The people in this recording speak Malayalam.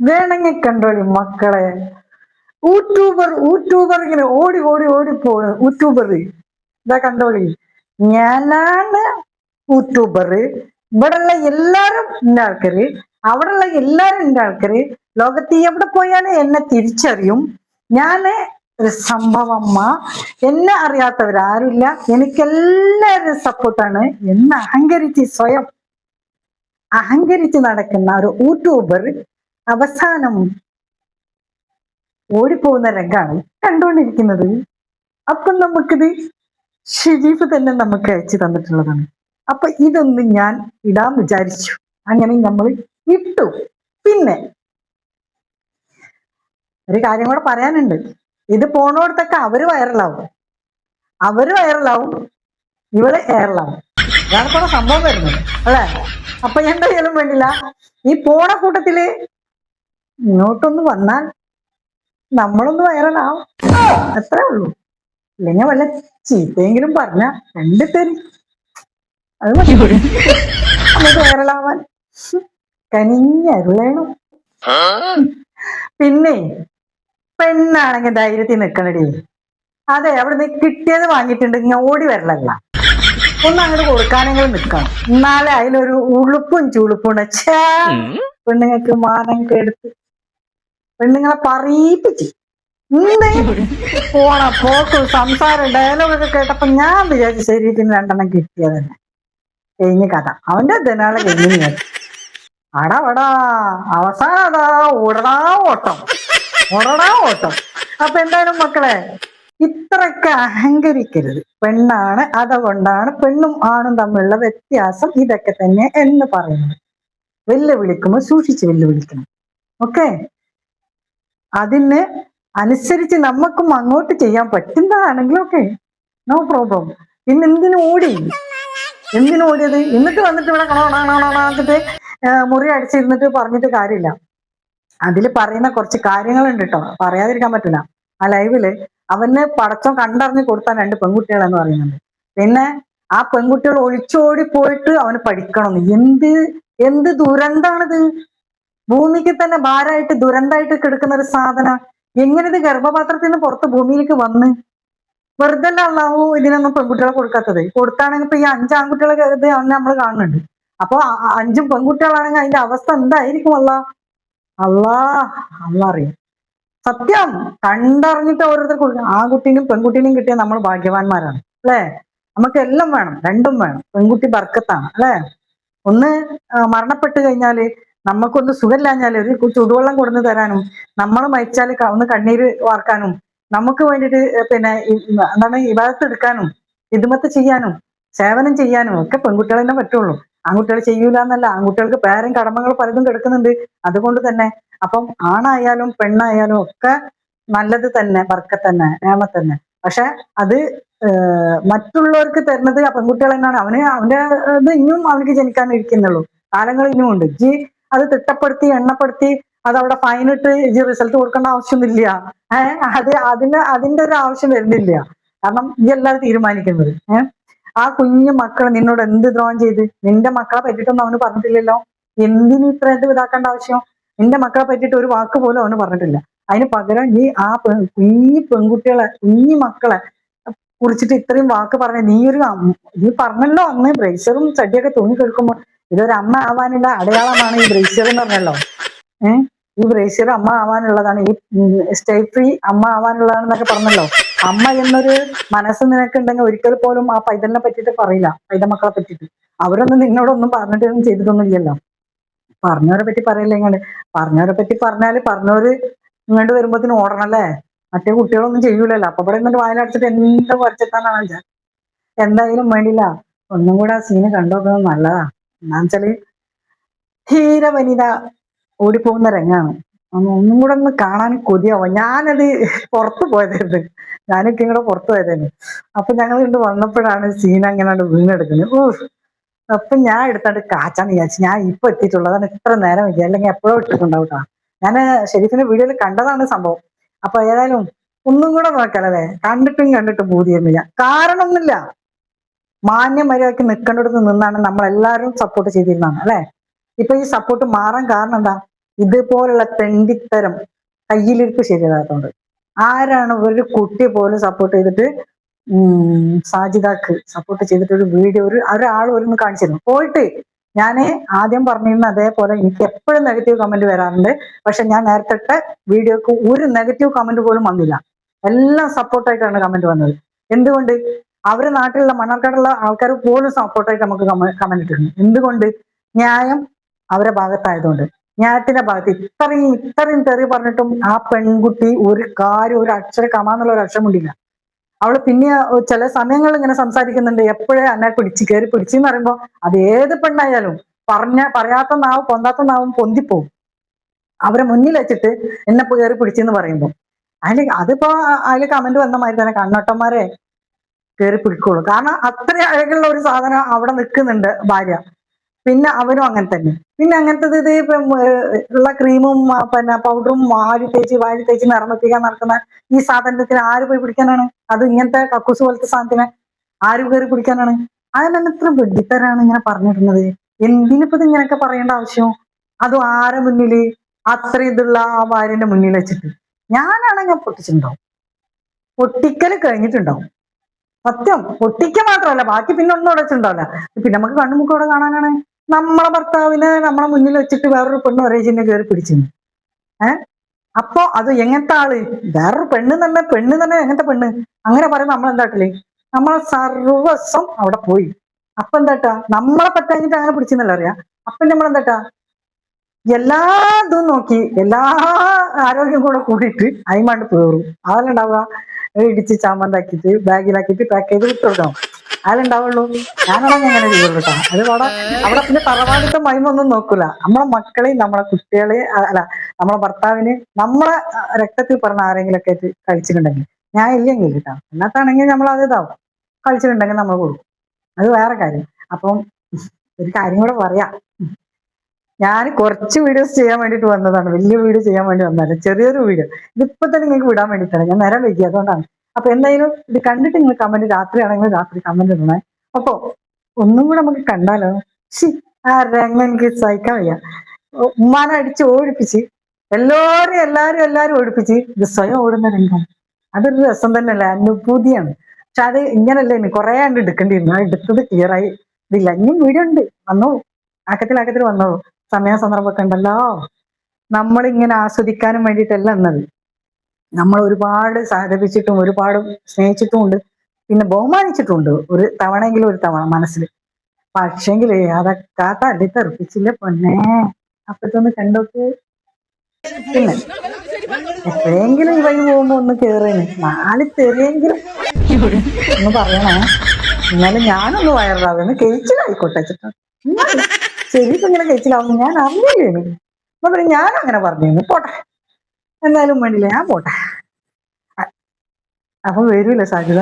വേണമെങ്കിൽ കണ്ടോളി മക്കളെ. യൂട്യൂബർ യൂട്യൂബർ ഇങ്ങനെ ഓടി ഓടി ഓടി പോണ്. യൂട്യൂബർ ഇതാ കണ്ടോളി ഞാനാണ് യൂട്യൂബർ. ഇവിടെയുള്ള എല്ലാരും എന്റെ ആൾക്കാര് അവിടെയുള്ള എല്ലാരും എന്റെ ആൾക്കാര് ലോകത്ത് എവിടെ പോയാലും എന്നെ തിരിച്ചറിയും. ഞാൻ ഒരു സംഭവമ്മ. എന്നെ അറിയാത്തവരാരുമില്ല എനിക്കെല്ലാവരും സപ്പോർട്ടാണ്. എന്ന് അഹങ്കരിച്ച് സ്വയം അഹങ്കരിച്ച് നടക്കുന്ന ഒരു യൂട്യൂബർ അവസാനം ഓടിപ്പോകുന്ന രംഗാണ് കണ്ടുകൊണ്ടിരിക്കുന്നത്. അപ്പം നമുക്കിത് ഷെരീഫ് തന്നെ നമുക്ക് അയച്ചു തന്നിട്ടുള്ളതാണ്. അപ്പൊ ഇതൊന്ന് ഞാൻ ഇടാൻ വിചാരിച്ചു. അങ്ങനെ നമ്മൾ ഇട്ടു. പിന്നെ ഒരു കാര്യം കൂടെ പറയാനുണ്ട്. ഇത് പോണോടത്തൊക്കെ അവർ വൈറലാവും. അവർ വൈറലാവും. ഇവൾ എയറിലാവും അതാണ് കുറെ സംഭവം വരുന്നത്. അല്ലേ? അപ്പൊ എന്തായാലും വേണ്ടില്ല. ഈ പോണ കൂട്ടത്തിൽ ഇങ്ങോട്ടൊന്ന് വന്നാൽ നമ്മളൊന്ന് വൈറലാവും അത്രേ ഉള്ളൂ. ഇല്ലെങ്കിൽ വല്ല ചീത്തയെങ്കിലും പറഞ്ഞ രണ്ട് തരും അത് മതി. നമുക്ക് വൈറലാവാൻ കനിഞ്ഞരുളേണം പിന്നെ പെണ്ണാണെങ്കിൽ ധൈര്യത്തിൽ നിൽക്കണടി. അതെ അവിടെ നിന്ന് കിട്ടിയത് വാങ്ങിയിട്ടുണ്ട്. ഇങ്ങനെ ഓടി വരലല്ല. ഒന്ന് അങ്ങോട്ട് കൊടുക്കാനെങ്കിലും നിക്കണം എന്നാലേ അതിലൊരു ഉളുപ്പും ചുളുപ്പും ഉണ്ട്. പെണ്ണുങ്ങൾക്ക് മാനം കെടുത്ത് പെണ്ണുങ്ങളെ പറയിപ്പിച്ച്. പോണ പോക്ക് സംസാരം ഡയലോഗൊക്കെ കേട്ടപ്പോ ഞാൻ വിചാരിച്ചു ശരീരത്തിന് രണ്ടെണ്ണം കിട്ടിയത് തന്നെ. കഴിഞ്ഞ കഥ. അവന്റെ ദിനാളെ കഴിഞ്ഞു അടാ വടാ. അവസാനം അതാ ഓടടാ ഓട്ടം. ഓടടാ ഓട്ടം. അപ്പൊ എന്തായാലും മക്കളെ ഇത്രയൊക്കെ അഹങ്കരിക്കരുത്. പെണ്ണാണ് അതുകൊണ്ടാണ് പെണ്ണും ആണും തമ്മിലുള്ള വ്യത്യാസം ഇതൊക്കെ തന്നെ എന്ന് പറയുന്നത്. വെല്ലുവിളിക്കുമ്പോൾ സൂക്ഷിച്ച് വെല്ലുവിളിക്കണം. ഓക്കെ? അതിന് അനുസരിച്ച് നമുക്കും അങ്ങോട്ട് ചെയ്യാൻ പറ്റുന്നതാണെങ്കിലൊക്കെ നോ പ്രോബ്ലം പിന്നെ എന്തിനു ഓടി? എന്തിനു ഓടിയത്? എന്നിട്ട് വന്നിട്ട് ഇവിടെ കണോണാണോണാക്കിട്ട് മുറി അടിച്ചിരുന്നിട്ട് പറഞ്ഞിട്ട് കാര്യമില്ല. അതിൽ പറയുന്ന കുറച്ച് കാര്യങ്ങളുണ്ട് കേട്ടോ പറയാതിരിക്കാൻ പറ്റില്ല ആ ലൈവിൽ അവന് പടച്ചോ കണ്ടറിഞ്ഞ് കൊടുത്താൽ രണ്ട് പെൺകുട്ടികളെന്ന് പറയുന്നുണ്ട്. പിന്നെ ആ പെൺകുട്ടികൾ ഒളിച്ചോടി പോയിട്ട് അവന് പഠിക്കണം എന്ത് എന്ത് ദുരന്താണിത്? ഭൂമിക്ക് തന്നെ ഭാരമായിട്ട് ദുരന്തമായിട്ട് കിടക്കുന്ന ഒരു സാധന. എങ്ങനെ ഇത് ഗർഭപാത്രത്തിൽ നിന്ന് പുറത്ത് ഭൂമിയിലേക്ക് വന്ന്? വെറുതെ അള്ളാഹു ഇതിനൊന്നും പെൺകുട്ടികളെ കൊടുക്കാത്തത്. കൊടുത്താണെങ്കിൽ ഇപ്പൊ ഈ അഞ്ച് ആൺകുട്ടികളെ ഇത് നമ്മൾ കാണുന്നുണ്ട്. അപ്പൊ അഞ്ചും പെൺകുട്ടികളാണെങ്കിൽ അതിന്റെ അവസ്ഥ എന്തായിരിക്കും അല്ല അള്ളാ അള്ള അറിയാം. സത്യം. കണ്ടറിഞ്ഞിട്ട് ഓരോരുത്തർ ആ കുട്ടീനും പെൺകുട്ടീനും കിട്ടിയ നമ്മൾ ഭാഗ്യവാന്മാരാണ്. അല്ലേ? നമുക്ക് എല്ലാം വേണം. രണ്ടും വേണം. പെൺകുട്ടി ബർക്കത്താണ്. അല്ലേ? ഒന്ന് മരണപ്പെട്ട് കഴിഞ്ഞാൽ നമുക്കൊന്ന് സുഖമില്ലാഞ്ഞാൽ ഒരു ചൂടുവെള്ളം കൊടുന്നു തരാനും നമ്മൾ മരിച്ചാൽ ഒന്ന് കണ്ണീര് വാർക്കാനും നമുക്ക് വേണ്ടിയിട്ട് പിന്നെ എന്താണ് ഇവാദത്ത് എടുക്കാനും ഇതുമത്ത് ചെയ്യാനും സേവനം ചെയ്യാനും ഒക്കെ പെൺകുട്ടികളെ തന്നെ പറ്റുള്ളൂ. ആൺകുട്ടികൾ ചെയ്യൂല എന്നല്ല ആൺകുട്ടികൾക്ക് പേരും കടമകൾ പലതും കിടക്കുന്നുണ്ട്. അതുകൊണ്ട് തന്നെ അപ്പം ആണായാലും പെണ്ണായാലും ഒക്കെ നല്ലത് തന്നെ വർക്ക തന്നെ നേമ തന്നെ. പക്ഷെ അത് മറ്റുള്ളവർക്ക് തരുന്നത് ആ പെൺകുട്ടികൾ തന്നെയാണ് അവന് അവന്റെ ഇത് ഇനിയും അവനക്ക് ജനിക്കാൻ ഇരിക്കുന്നുള്ളൂ കാലങ്ങൾ ഇനിയും ഉണ്ട് ജി അത് തിട്ടപ്പെടുത്തി എണ്ണപ്പെടുത്തി അത് അവിടെ ഫൈൻ ഇട്ട് ജി റിസൾട്ട് കൊടുക്കേണ്ട ആവശ്യമൊന്നുമില്ല. ഏഹ് അത് അതിന് അതിന്റെ ഒരു ആവശ്യം വരുന്നില്ല. കാരണം ഈ എല്ലാം തീരുമാനിക്കുന്നത്. ഏഹ് ആ കുഞ്ഞു മക്കൾ നിന്നോട് എന്ത് ദ്രോഹം ചെയ്ത്? നിന്റെ മക്കളെ പറ്റിയിട്ടൊന്നും അവന് പറഞ്ഞിട്ടില്ലല്ലോ. എന്തിനു ഇത്ര ഇത് ഇതാക്കേണ്ട ആവശ്യം? നിന്റെ മക്കളെ പറ്റിയിട്ട് ഒരു വാക്ക് പോലും അവന് പറഞ്ഞിട്ടില്ല. അതിന് പകരം നീ ആ കുഞ്ഞി പെൺകുട്ടികളെ കുഞ്ഞു മക്കളെ കുറിച്ചിട്ട് ഇത്രയും വാക്ക് പറഞ്ഞ നീ ഒരു നീ പറഞ്ഞല്ലോ അന്ന്. ബ്രേസറും ചടിയൊക്കെ തൂങ്ങി കിടക്കുമ്പോ ഇതൊരു അമ്മ ആവാനുള്ള അടയാളമാണ് ഈ ബ്രേസ്യർ എന്ന് പറഞ്ഞല്ലോ. ഏഹ് ഈ ബ്രേസ്യർ അമ്മ ആവാനുള്ളതാണ്. ഈ സ്റ്റേ ഫ്രീ അമ്മ ആവാനുള്ളതാണെന്നൊക്കെ പറഞ്ഞല്ലോ. അമ്മ എന്നൊരു മനസ്സ് നിനക്കുണ്ടെങ്കിൽ ഒരിക്കൽ പോലും ആ പൈതലിനെ പറ്റിയിട്ട് പറയില്ല. പൈതൽ മക്കളെ പറ്റിയിട്ട്. അവരൊന്നും നിന്നോടൊന്നും പറഞ്ഞിട്ടൊന്നും ചെയ്തിട്ടൊന്നുമില്ലല്ലോ പറഞ്ഞവരെ പറ്റി പറയില്ല ഇങ്ങോട്ട് പറഞ്ഞവരെ പറ്റി പറഞ്ഞാൽ പറഞ്ഞവര് ഇങ്ങോട്ട് വരുമ്പോഴത്തേനും ഓടണല്ലേ? മറ്റേ കുട്ടികളൊന്നും ചെയ്യൂലല്ലോ. അപ്പൊ ഇവിടെ നിന്നിട്ട് വായിലടച്ചിട്ട് എന്താ കുറച്ചെത്താന്നാണ് എന്തായാലും വേണ്ടില്ല. ഒന്നും കൂടെ ആ സീന് കണ്ടോക്കുന്നത് നല്ലതാ. എന്നാന്ന് വെച്ചാൽ ധീര വനിത ഓടിപ്പോകുന്ന രംഗാണ്. ഒന്നും കൂടെ ഒന്ന് കാണാൻ കൊതിയാവും. ഞാനത് പുറത്തു പോയതായിരുന്നു. ഞാനൊക്കെ ഇങ്ങോട്ട് പുറത്തു പോയതായിരുന്നു. അപ്പൊ ഞങ്ങൾ ഇങ്ങോട്ട് വന്നപ്പോഴാണ് സീൻ അങ്ങനെ വീണെടുക്കുന്നത്. ഓ അപ്പൊ ഞാൻ എടുത്തോണ്ട് കാച്ചാന്ന് വിചാരിച്ചു ഞാൻ ഇപ്പൊ എത്തിയിട്ടുള്ളതാണ് ഇത്ര നേരം വിചാരിച്ചു അല്ലെങ്കിൽ എപ്പോഴും ഇട്ടിട്ടുണ്ടാവും കേട്ടോ ഞാൻ ഷെരീഫിന്റെ വീഡിയോയിൽ കണ്ടതാണ് സംഭവം. അപ്പൊ ഏതായാലും ഒന്നും കൂടെ നോക്കാലേ കണ്ടിട്ടും കണ്ടിട്ടും കാരണം കാരണമൊന്നുമില്ല മാന്യ മര്യാദയ്ക്ക് നിൽക്കേണ്ടിടത്ത് നിന്നാണ് നമ്മൾ എല്ലാവരും സപ്പോർട്ട് ചെയ്തിരുന്നതാണ് അല്ലെ? ഇപ്പൊ ഈ സപ്പോർട്ട് മാറാൻ കാരണം എന്താ? ഇതുപോലുള്ള തെണ്ടിത്തരം കയ്യിലിരിപ്പ് ശരിയാകാത്തതുകൊണ്ട് ആരാണ് ഒരു കുട്ടി പോലും സപ്പോർട്ട് ചെയ്തിട്ട് സാജിതാക്ക് സപ്പോർട്ട് ചെയ്തിട്ട് ഒരു വീഡിയോ ഒരു ഒരാൾ ഒരു കാണിച്ചിരുന്നു. പോയിട്ട് ഞാൻ ആദ്യം പറഞ്ഞിരുന്ന അതേപോലെ എനിക്ക് എപ്പോഴും നെഗറ്റീവ് കമന്റ് വരാറുണ്ട്. പക്ഷെ ഞാൻ നേരത്തെ വീഡിയോക്ക് ഒരു നെഗറ്റീവ് കമന്റ് പോലും വന്നില്ല. എല്ലാം സപ്പോർട്ടായിട്ടാണ് കമന്റ് വന്നത്. എന്തുകൊണ്ട്? അവരെ നാട്ടിലുള്ള മണ്ണാർക്കാടുള്ള ആൾക്കാർ പോലും സപ്പോർട്ടായിട്ട് നമുക്ക് കമന്റ് ഇട്ടിരുന്നു എന്തുകൊണ്ട്? ന്യായം അവരെ ഭാഗത്തായതുകൊണ്ട്. ന്യായത്തിന്റെ ഭാഗത്ത്. ഇത്രയും ഇത്രയും തെറി പറഞ്ഞിട്ടും ആ പെൺകുട്ടി ഒരു കാര്യം ഒരു അക്ഷര കമാന്നുള്ള ഒരു അക്ഷരം ഉണ്ടില്ല അവൾ പിന്നെ ചില സമയങ്ങളിൽ ഇങ്ങനെ സംസാരിക്കുന്നുണ്ട്. എപ്പോഴേ എന്നെ പിടിച്ച് കയറി പിടിച്ചെന്ന് പറയുമ്പോൾ അത് ഏത് പെണ്ണായാലും പറഞ്ഞ പറയാത്ത നാവും പൊന്താത്ത നാവും പൊന്തിപ്പോവും. അവരെ മുന്നിൽ വെച്ചിട്ട് എന്നെ കയറി പിടിച്ചെന്ന് പറയുമ്പോൾ അതിൽ അതിപ്പോ അതിൽ കമന്റ് വന്ന മാതിരി തന്നെ കണ്ണോട്ടന്മാരെ കയറി പിടിക്കുള്ളൂ കാരണം അത്ര അഴകുള്ള ഒരു സാധനം അവിടെ നിൽക്കുന്നുണ്ട് ഭാര്യ. പിന്നെ അവനും അങ്ങനെ തന്നെ. പിന്നെ അങ്ങനത്തെ ഇത് ഉള്ള ക്രീമും പിന്നെ പൗഡറും വാരി തേച്ച് വാരി തേച്ച് നിറമിപ്പിക്കാൻ നടക്കുന്ന ഈ സാധനത്തിന് ആര് പോയി പിടിക്കാനാണ്? അത് ഇങ്ങനത്തെ കക്കൂസ് പോലത്തെ സാധനത്തിന് ആര് കയറി പിടിക്കാനാണ്? അതിനെന്നെ ഇത്ര വെഡിത്തരാണ് ഇങ്ങനെ പറഞ്ഞിരുന്നത്. എന്തിനിപ്പോ ഇത് ഇങ്ങനെയൊക്കെ പറയേണ്ട ആവശ്യം? അതും ആരെ മുന്നിൽ? അത്ര ഇതുള്ള ആ ഭാര്യന്റെ മുന്നിൽ വെച്ചിട്ട്. ഞാനാണെങ്കിൽ പൊട്ടിച്ചിട്ടുണ്ടാവും. പൊട്ടിക്കൽ കഴിഞ്ഞിട്ടുണ്ടാവും. സത്യം. ഒട്ടിക്ക മാത്രമല്ല. ബാക്കി പിന്നെ ഒന്നും അവിടെ വെച്ചിട്ടുണ്ടാവില്ല. പിന്നെ നമുക്ക് കണ്ണുമുക്കോടെ കാണാനാണ്. നമ്മളെ ഭർത്താവിനെ നമ്മളെ മുന്നിൽ വെച്ചിട്ട് വേറൊരു പെണ്ണ് ഒരേ ചിഹ്നം കയറി പിടിച്ചിരുന്നു. ഏഹ് അപ്പോ അത് എങ്ങനത്തെ ആൾ? വേറൊരു പെണ്ണ് തന്നെ പെണ്ണ് തന്നെ എങ്ങനത്തെ പെണ്ണ്? അങ്ങനെ പറയുമ്പോ നമ്മൾ എന്താട്ടില്ലേ നമ്മളെ സർവസ്വം അവിടെ പോയി. അപ്പൊ എന്താട്ടാ നമ്മളെ പറ്റാഞ്ഞിട്ട് അങ്ങനെ പിടിച്ചെന്നല്ല അറിയാം? അപ്പൊ നമ്മൾ എന്താട്ടാ എല്ലാ ഇതും നോക്കി എല്ലാ ആരോഗ്യം കൂടെ കൂടിയിട്ട് അയിമാണ്ട് പേറും അതല്ല ഉണ്ടാവുക? ഇടിച്ച് ചാമന്താക്കിട്ട് ബാഗിലാക്കിയിട്ട് പാക്ക് ചെയ്ത് വിട്ടുകൊടുക്കണം അതിലുണ്ടാവുള്ളൂ ഞാനാണെങ്കിൽ അങ്ങനെ ചെയ്യുള്ളൂ കേട്ടോ അത് അവിടെ അവിടെ പിന്നെ തറവാടിത്തെ മൈമൊന്നും നോക്കൂല. നമ്മളെ മക്കളെയും നമ്മളെ കുട്ടികളെ അല്ല നമ്മളെ ഭർത്താവിന് നമ്മളെ രക്തത്തിൽ പറഞ്ഞ ആരെങ്കിലും ഒക്കെ ആയിട്ട് കഴിച്ചിട്ടുണ്ടെങ്കിൽ ഞാൻ ഇല്ലെങ്കിൽ കേട്ടോ. എന്നാത്താണെങ്കിൽ നമ്മൾ അത് ഇതാവും. കഴിച്ചിട്ടുണ്ടെങ്കിൽ നമ്മൾ കൊടുക്കും. അത് വേറെ കാര്യം. അപ്പം ഒരു കാര്യം കൂടെ പറയാം. ഞാൻ കുറച്ച് വീഡിയോസ് ചെയ്യാൻ വേണ്ടിട്ട് വന്നതാണ്. വലിയ വീഡിയോ ചെയ്യാൻ വേണ്ടി വന്നതല്ല ചെറിയൊരു വീഡിയോ ഇതിപ്പോ തന്നെ നിങ്ങൾക്ക് വിടാൻ വേണ്ടിയിട്ടാണ് ഞാൻ നേരം വൈകി അതുകൊണ്ടാണ്. അപ്പൊ എന്തായാലും ഇത് കണ്ടിട്ട് നിങ്ങൾ കമന്റ് രാത്രിയാണെങ്കിൽ രാത്രി കമന്റ് ഇടണേ. അപ്പൊ ഒന്നും കൂടെ നമുക്ക് കണ്ടാലോ? ശി ആ രംഗം എനിക്ക് സഹിക്കാൻ വയ്യ. ഉമ്മാനെ അടിച്ച് ഓടിപ്പിച്ച് എല്ലാവരും എല്ലാരും എല്ലാരും ഓടിപ്പിച്ച് ഇത് സ്വയം ഓടുന്ന രംഗം. അതൊരു രസം തന്നെയല്ലേ? അനുഭൂതിയാണ്. പക്ഷെ അത് ഇങ്ങനല്ലേ ഇനി കുറെ കണ്ട് എടുക്കേണ്ടിയിരുന്നു ആ എടുത്തത് ക്ലിയർ ആയി. ഇതില്ല ഇനിയും വീഡിയോ ഉണ്ട്. വന്നോളൂ. ആക്കത്തിൽ ആക്കത്തിൽ സമയ സന്ദർഭമൊക്കെ ഉണ്ടല്ലോ. നമ്മളിങ്ങനെ ആസ്വദിക്കാനും വേണ്ടിയിട്ടല്ല എന്നത് നമ്മൾ ഒരുപാട് സഹതപിച്ചിട്ടും ഒരുപാട് സ്നേഹിച്ചിട്ടുമുണ്ട്. പിന്നെ ബഹുമാനിച്ചിട്ടുണ്ട് ഒരു തവണയെങ്കിലും ഒരു തവണ മനസ്സിൽ പക്ഷെങ്കിൽ അതൊക്കെ ആ തല്ലി തെറുപ്പിച്ചില്ല പൊന്നെ. അപ്പത്തൊന്ന് കണ്ടോക്ക്. പിന്നെ എപ്പോഴെങ്കിലും ഈ വഴി പോകുമ്പോ ഒന്ന് കേറേന്. നാല് തെറിയെങ്കിലും ഒന്ന് പറയണേ. എന്നാലും ഞാനൊന്ന് വയറാകുന്നു കേച്ചിലായിക്കോട്ടെ. ചേട്ടാ എന്നാലും ശരിക്കും ഇങ്ങനെ കഴിച്ചിലാവുന്നു ഞാൻ അറിഞ്ഞില്ലേനു അപ്പൊ പിന്നെ ഞാൻ അങ്ങനെ പറഞ്ഞു പോട്ടെ. എന്തായാലും വേണ്ടില്ല ഞാൻ പോട്ടെ. അപ്പൊ വരൂല സാധ്യത?